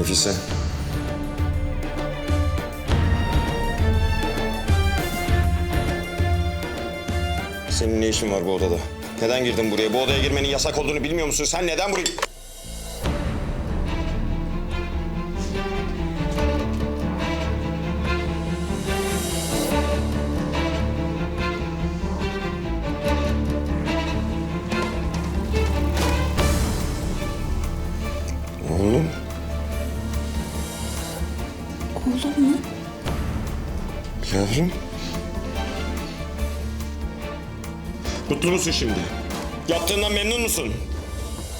Nefise. Senin ne işin var bu odada? Neden girdin buraya? Bu odaya girmenin yasak olduğunu bilmiyor musun? Sen neden buraya... Oğlum mu? Yavrum. Mutlu musun şimdi? Yaptığından memnun musun?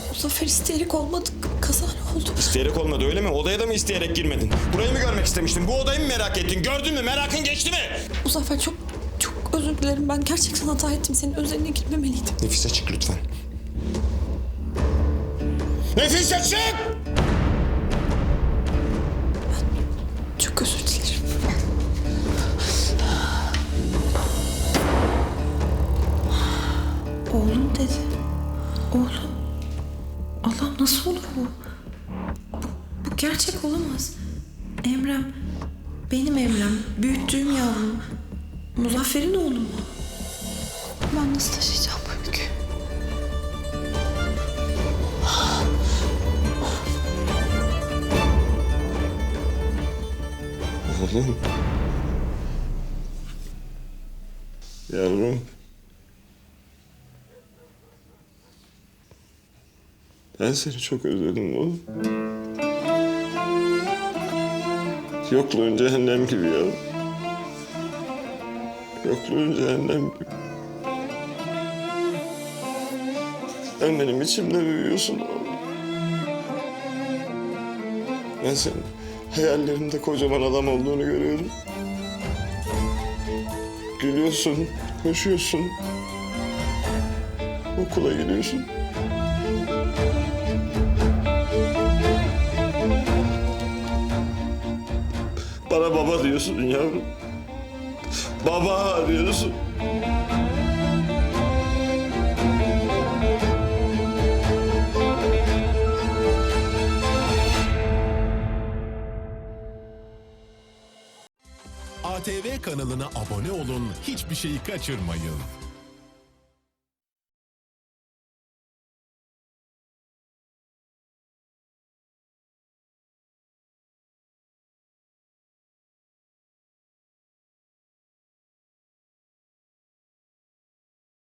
Muzaffer isteyerek olmadı. Kaza oldu. İsteyerek olmadı öyle mi? Odaya da mı isteyerek girmedin? Burayı mı görmek istemiştin? Bu odayı mı merak ettin? Gördün mü? Merakın geçti mi? Muzaffer çok çok özür dilerim. Ben gerçekten hata ettim. Senin özeline girmemeliydim. Nefise çık lütfen. Nefise çık! Nasıl olur bu? bu? Bu gerçek olamaz. Emrem. Benim Emrem. Büyüttüğüm yavrum. Muzaffer'in oğlu mu? Ben nasıl taşıyacağım bu yükü? Oğlum. Yavrum. Ben seni çok özledim oğlum. Yokluğun cehennem gibi yavrum. Yokluğun cehennem gibi. Sen benim içimde büyüyorsun oğlum. Ben senin hayallerimde kocaman adam olduğunu görüyorum. Gülüyorsun, koşuyorsun. Okula gidiyorsun. Diyorsun yavrum. Baba diyorsun. ATV kanalına abone olun, hiçbir şeyi kaçırmayın.